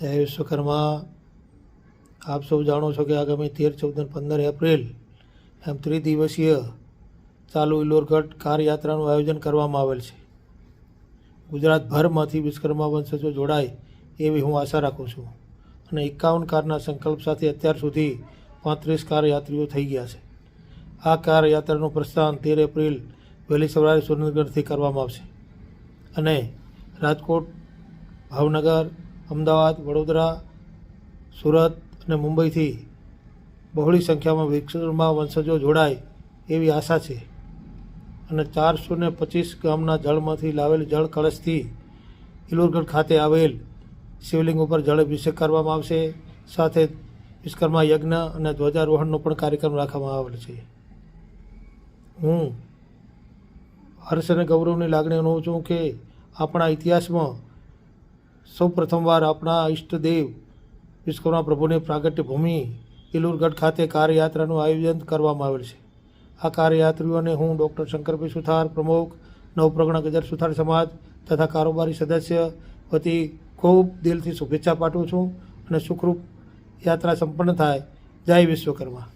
જય વિશ્વકર્મા, આપ સૌ જાણો છો કે આગામી તેર, ચૌદ અને પંદર એપ્રિલ એમ ત્રિદિવસીય ચાલુ ઇલોરગઢ કાર યાત્રાનું આયોજન કરવામાં આવેલ છે. ગુજરાતભરમાંથી વિશ્વકર્મા વંશજો જોડાય એવી હું આશા રાખું છું અને એકાવન કારના સંકલ્પ સાથે અત્યાર સુધી પાંત્રીસ કાર યાત્રીઓ થઈ ગયા છે. આ કાર યાત્રાનું પ્રસ્થાન તેર એપ્રિલ વહેલી સવારે સુરેન્દ્રનગરથી કરવામાં આવશે અને રાજકોટ, ભાવનગર અમદાવાદ, વડોદરા, સુરત અને મુંબઈથી બહોળી સંખ્યામાં વિશ્વકર્મા વંશજો જોડાય એવી આશા છે. અને ચારસો ને પચીસ ગામના જળમાંથી લાવેલ જળ કળશથી ઇલોરગઢ ખાતે આવેલ શિવલિંગ ઉપર જળ અભિષેક કરવામાં આવશે. સાથે વિશ્વકર્મા યજ્ઞ અને ધ્વજારોહણનો પણ કાર્યક્રમ રાખવામાં આવેલ છે. હું હર્ષ અને ગૌરવની લાગણી અનુભવું છું કે આપણા ઇતિહાસમાં સૌ પ્રથમવાર આપણા ઈષ્ટદેવ વિશ્વકર્મા પ્રભુની પ્રાગટ્ય ભૂમિ ઇલુરગઢ ખાતે કારયાત્રાનું આયોજન કરવામાં આવેલ છે. આ કારયાત્રીઓને હું ડૉક્ટર શંકરભાઈ સુથાર પ્રમુખ નવપ્રગણા ગજર સુથાર સમાજ તથા કારોબારી સદસ્ય વતી ખૂબ દિલથી શુભેચ્છા પાઠવું છું અને સુખરૂપ યાત્રા સંપન્ન થાય. જય વિશ્વકર્મા.